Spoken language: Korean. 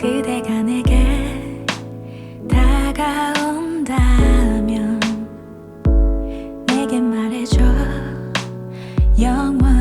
그대가 내게 다가온다면 내게 말해줘. 영원